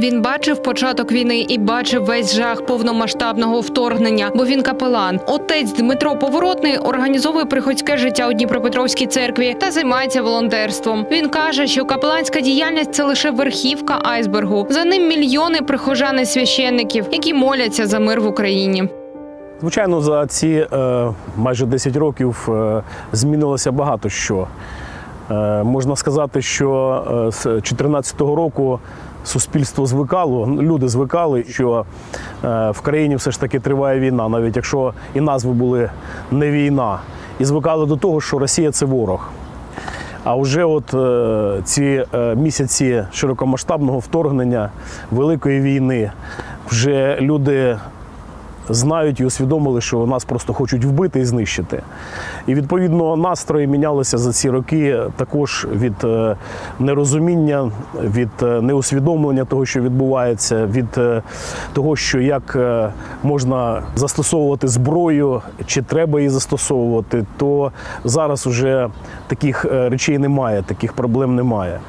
Він бачив початок війни і бачив весь жах повномасштабного вторгнення, бо він капелан. Отець Дмитро Поворотний організовує приходське життя у Дніпропетровській церкві та займається волонтерством. Він каже, що капеланська діяльність це лише верхівка айсбергу. За ним мільйони прихожан і священників, які моляться за мир в Україні. Звичайно, за ці е, майже 10 років е, змінилося багато що. Е, можна сказати, що е, з 2014 року суспільство звикало, люди звикали, що е, в країні все ж таки триває війна, навіть якщо і назви були не війна, і звикали до того, що Росія це ворог. А вже от ці місяці широкомасштабного вторгнення, великої війни, вже люди знають і усвідомили, що нас просто хочуть вбити і знищити. І відповідно настрої мінялися за ці роки також від е, нерозуміння, від е, неусвідомлення того, що відбувається, від е, того, що як можна застосовувати зброю, чи треба її застосовувати, то зараз уже таких речей немає, таких проблем немає.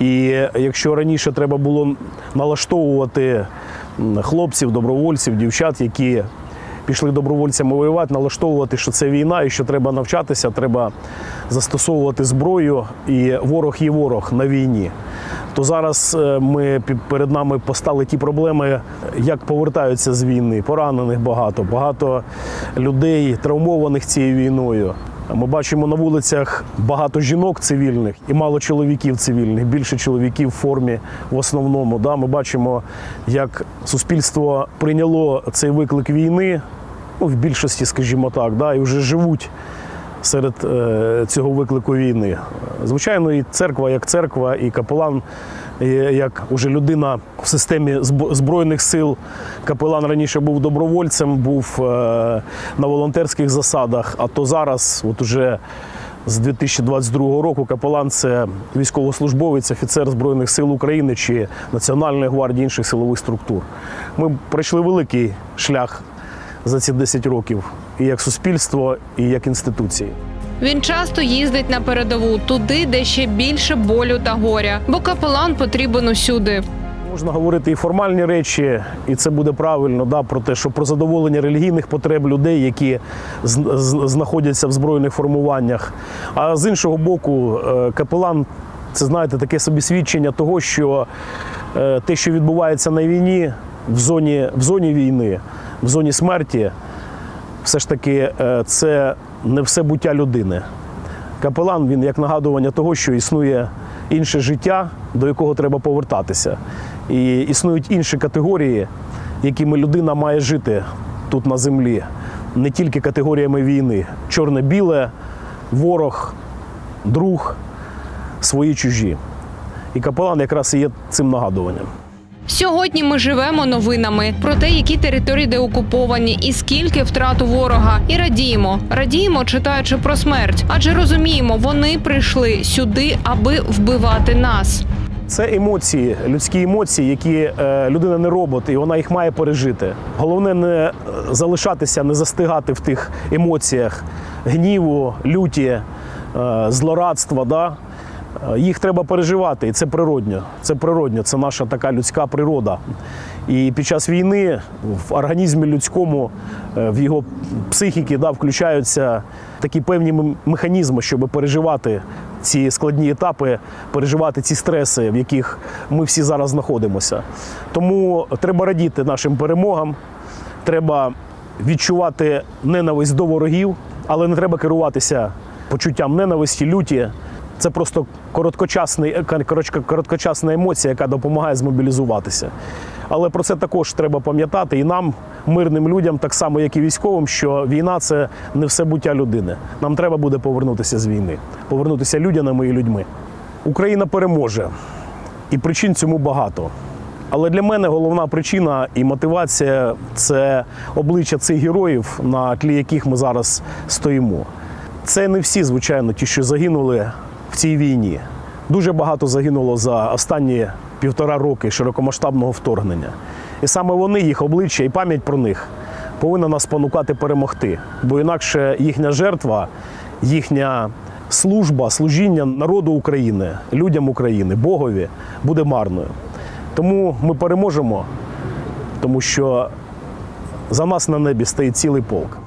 І якщо раніше треба було налаштовувати хлопців, добровольців, дівчат, які пішли добровольцями воювати, налаштовувати, що це війна і що треба навчатися, треба застосовувати зброю, і ворог є ворог на війні. То зараз е, ми перед нами постали ті проблеми, як повертаються з війни. Поранених багато, багато людей травмованих цією війною. Ми бачимо на вулицях багато жінок цивільних і мало чоловіків цивільних, більше чоловіків в формі в основному. Да? Ми бачимо, як суспільство прийняло цей виклик війни, ну, в більшості, скажімо так, да? і вже живуть серед е, цього виклику війни. Звичайно, і церква як церква, і капелан е, як уже людина в системі збройних сил. Капелан раніше був добровольцем, був е, на волонтерських засадах, а то зараз, от уже з 2022 року, капелан це військовослужбовець, офіцер Збройних сил України чи Національної гвардії інших силових структур. Ми пройшли великий шлях за ці 10 років і як суспільство, і як інституції. Він часто їздить на передову туди, де ще більше болю та горя, бо капелан потрібен усюди. Можна говорити і формальні речі, і це буде правильно, да, про те, що про задоволення релігійних потреб людей, які знаходяться в збройних формуваннях. А з іншого боку, е, капелан це знаєте таке собі свідчення того, що е, те, що відбувається на війні, в зоні, в зоні війни, в зоні смерті, все ж таки е, це не все буття людини. Капелан він як нагадування того, що існує інше життя, до якого треба повертатися. І існують інші категорії, якими людина має жити тут на землі, не тільки категоріями війни: чорне-біле, ворог, друг, свої чужі. І капелан якраз і є цим нагадуванням. Сьогодні ми живемо новинами про те, які території деокуповані і скільки втрат у ворога. І радіємо, радіємо, читаючи про смерть, адже розуміємо, вони прийшли сюди, аби вбивати нас. Це емоції, людські емоції, які е, людина не робот, і вона їх має пережити. Головне не е, залишатися, не застигати в тих емоціях гніву, люті, е, злорадства. Да? Е, Їх треба переживати, і це природньо. Це природньо, це наша така людська природа. І під час війни в організмі людському, е, в його психіки да, включаються такі певні механізми, щоб переживати ці складні етапи, переживати ці стреси, в яких ми всі зараз знаходимося. Тому треба радіти нашим перемогам, треба відчувати ненависть до ворогів, але не треба керуватися почуттям ненависті, люті. Це просто короткочасний, е, короткочасна емоція, яка допомагає змобілізуватися. Але про це також треба пам'ятати і нам, мирним людям, так само як і військовим, що війна це не все буття людини. Нам треба буде повернутися з війни, повернутися людяними і людьми. Україна переможе, і причин цьому багато. Але для мене головна причина і мотивація це обличчя цих героїв, на тлі яких ми зараз стоїмо. Це не всі, звичайно, ті, що загинули цій війні. Дуже багато загинуло за останні півтора роки широкомасштабного вторгнення. І саме вони, їх обличчя і пам'ять про них повинна нас спонукати перемогти. Бо інакше їхня жертва, їхня служба, служіння народу України, людям України, Богові буде марною. Тому ми переможемо, тому що за нас на небі стоїть цілий полк.